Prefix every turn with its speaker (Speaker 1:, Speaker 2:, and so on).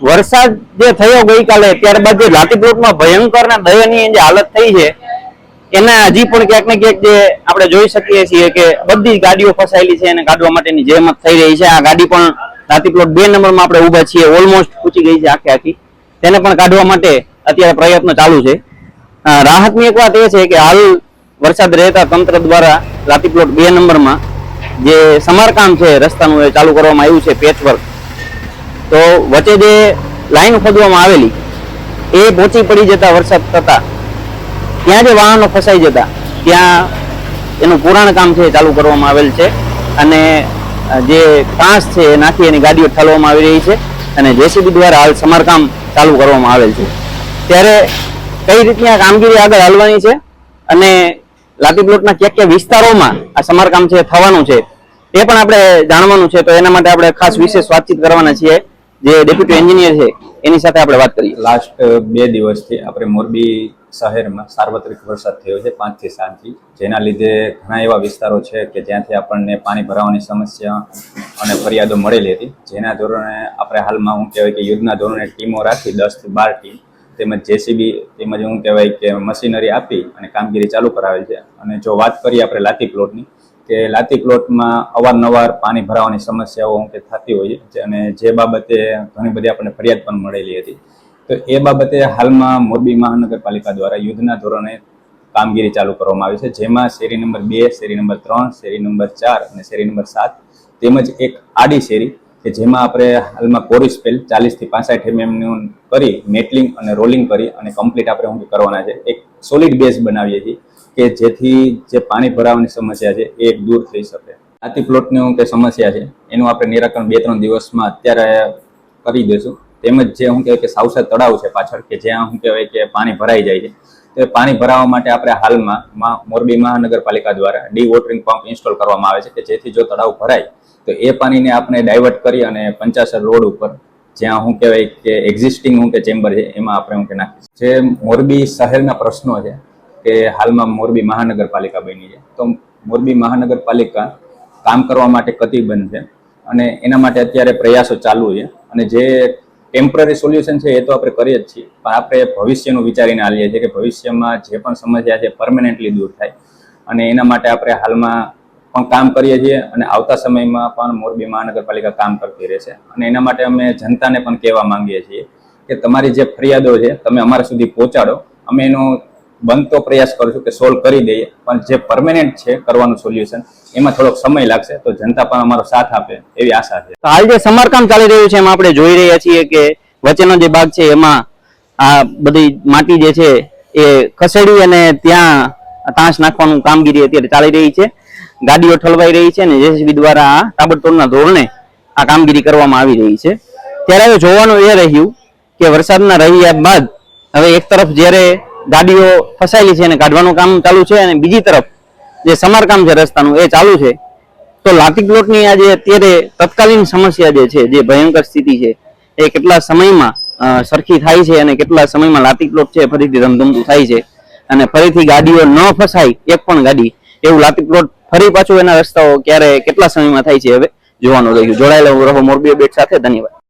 Speaker 1: વરસાદ જે થયો ગઈકાલે, ત્યારબાદ જે લાઠી પ્લોટમાં ભયંકર ને દયનીય જે હાલત થઈ છે, એના હજી પણ ક્યાંક ને ક્યાંક જે આપણે જોઈ શકીએ છીએ કે બધી ગાડીઓ ફસાયેલી છે એને કાઢવા માટેની જહેમત થઈ રહી છે. આ ગાડી પણ લાઠીપ્લોટ બે નંબરમાં આપણે ઊભા છીએ, ઓલમોસ્ટ પૂછી ગઈ છે આખે આખી. તેને પણ કાઢવા માટે અત્યારે પ્રયત્ન ચાલુ છે. રાહતની એક વાત એ છે કે હાલ વરસાદ રહેતા તંત્ર દ્વારા લાઠીપ્લોટ બે નંબરમાં જે સમારકામ છે, રસ્તાનું એ ચાલુ કરવામાં આવ્યું છે, પેચવર્ક. તો વચ્ચે જે લાઈન ખોદવામાં આવેલી, એ પહોંચી પડી જતા વરસાદ થતા, ત્યાં જે વાહનો ફસાઈ જતા, ત્યાં એનું પુરાણ કામ છે ચાલુ કરવામાં આવેલ છે અને જે કાંસ છે એ નાખી એની ગાડીઓ ઠાલવામાં આવી રહી છે અને જેસીબી દ્વારા હાલ સમારકામ ચાલુ કરવામાં આવેલ છે. ત્યારે કઈ રીતની આ કામગીરી આગળ હાલવાની છે અને લાતી પ્લોટના ક્યાં ક્યાં વિસ્તારોમાં આ સમારકામ છે થવાનું છે, એ પણ આપણે જાણવાનું છે તો એના માટે આપણે ખાસ વિશેષ વાતચીત કરવાના છીએ. જે ડેપ્યુટી એન્જિનિયર છે એની સાથે આપણે વાત કરીએ.
Speaker 2: લાસ્ટ બે દિવસથી આપણે મોરબી શહેરમાં સાર્વત્રિક વરસાદ થયો છે પાંચથી સાતથી જેના લીધે ઘણા એવા વિસ્તારો છે કે જ્યાંથી આપણને પાણી ભરાવાની સમસ્યા અને ફરિયાદો મળેલી હતી. જેના ધોરણે આપણે હાલમાં હું કહેવાય કે યુદ્ધના ધોરણે ટીમો રાખી દસથી બાર ટીમ તેમજ જેસીબી તેમજ હું કહેવાય કે મશીનરી આપી અને કામગીરી ચાલુ કરાવેલ છે. અને જો વાત કરીએ આપણે લાતી પ્લોટની કે લાતી પ્લોટમાં અવારનવાર પાણી ભરાવાની સમસ્યાઓ કે થતી હોય છે અને જે બાબતે ઘણી બધી આપણને ફરિયાદ પણ મળેલી હતી. તો એ બાબતે હાલમાં મોરબી મહાનગરપાલિકા દ્વારા યુદ્ધના ધોરણે કામગીરી ચાલુ કરવામાં આવી છે, જેમાં શેરી નંબર બે, શેરી નંબર ત્રણ, શેરી નંબર ચાર અને શેરી નંબર સાત તેમજ એક આડી શેરી કે જેમાં આપણે હાલમાં કોરી સ્પેલ ચાલીસથી પાસઠ એમએમનું કરી, મેટલિંગ અને રોલિંગ કરી અને કમ્પ્લીટ આપણે શું કરવાના છે. એક સોલિડ બેઝ બનાવીએ છીએ. કે જેથી જે પાણી ભરાવાની સમસ્યા છે એ દૂર થઈ શકે. આથી પ્લોટની કે સમસ્યા છે, એનું આપણે નિરાકરણ બે ત્રણ દિવસમાં અત્યારે કરી દઈશું. તેમજ જે શું કહેવાય કે સાવસા તળાવ છે પાછળ, કે જ્યાં શું કહેવાય કે પાણી ભરાઈ જાય છે. તો એ પાણી ભરાવા માટે આપણે હાલમાં મોરબી મહાનગરપાલિકા દ્વારા ડી વોટરિંગ પંપ ઇન્સ્ટોલ કરવામાં આવે છે, કે જેથી જો તળાવ ભરાય, તો એ પાણીને આપણે ડાયવર્ટ કરી અને પંચાસર રોડ ઉપર જ્યાં શું કહેવાય કે એક્ઝિસ્ટિંગ હું કે ચેમ્બર છે, એમાં આપણે હું કે નાખીશું. જે મોરબી શહેરના પ્રશ્નો છે કે હાલમાં મોરબી મહાનગરપાલિકા બની છે. તો મોરબી મહાનગરપાલિકા કામ કરવા માટે કતિબંધ છે અને એના માટે અત્યારે પ્રયાસો ચાલુ છે. અને જે ટેમ્પરરી સોલ્યુશન છે એ તો આપણે કરીએ જ છીએ. પણ આપણે ભવિષ્યનું વિચારીને આલીએ છીએ કે ભવિષ્યમાં જે પણ સમસ્યા છે પરમનન્ટલી દૂર થાય. અને એના માટે આપણે હાલમાં પણ કામ કરીએ છીએ અને આવતા સમયમાં પણ મોરબી મહાનગરપાલિકા કામ કરતી રહેશે. અને એના માટે અમે જનતાને પણ કહેવા માંગીએ છીએ કે તમારી જે ફરિયાદો છે, તમે અમારા સુધી પહોંચાડો. અમે એનો બનતો પ્રયાસ કરશું કે સોલ્વ કરી દઈએ. પણ જે પરમેનન્ટ છે કરવાનું સોલ્યુશન એમાં થોડોક સમય લાગશે તો જનતા પણ અમારો સાથ આપે એવી આશા છે.
Speaker 1: હાલ જે સમારકામ ચાલી રહ્યું છે એમાં આપણે જોઈ રહ્યા છીએ કે વચ્ચેનો જે ભાગ છે એમાં આ બધી માટી જે છે એ ખસેડી અને ત્યાં તાંસ નાખવાનું કામગીરી અત્યારે ચાલી રહી છે. ગાડીઓ ઠલવાઈ રહી છે અને જેસીબી દ્વારા આ તાબડતોડના ધોરણે આ કામગીરી કરવામાં આવી રહી છે. ત્યારે જોવાનું એ રહ્યું કે વરસાદના રહ્યા બાદ હવે એક તરફ જ્યારે ગાડીઓ ફસાયેલી છે અને કાઢવાનું કામ ચાલુ છે અને બીજી તરફ જે સમારકામ છે રસ્તાનું એ ચાલુ છે. તો લાતી પ્લોટની આજે અત્યારે તત્કાલીન સમસ્યા જે છે, જે ભયંકર સ્થિતિ છે, એ કેટલા સમયમાં સરખી થાય છે અને કેટલા સમયમાં લાતી પ્લોટ છે ફરીથી ધમધમતું થાય છે અને ફરીથી ગાડીઓ ન ફસાય એક પણ ગાડી, એવું લાતી પ્લોટ ફરી પાછું એના રસ્તાઓ ક્યારે કેટલા સમયમાં થાય છે હવે જોવાનું રહ્યું. જોડાયેલા રહો મોરબી બેટ સાથે, ધન્યવાદ.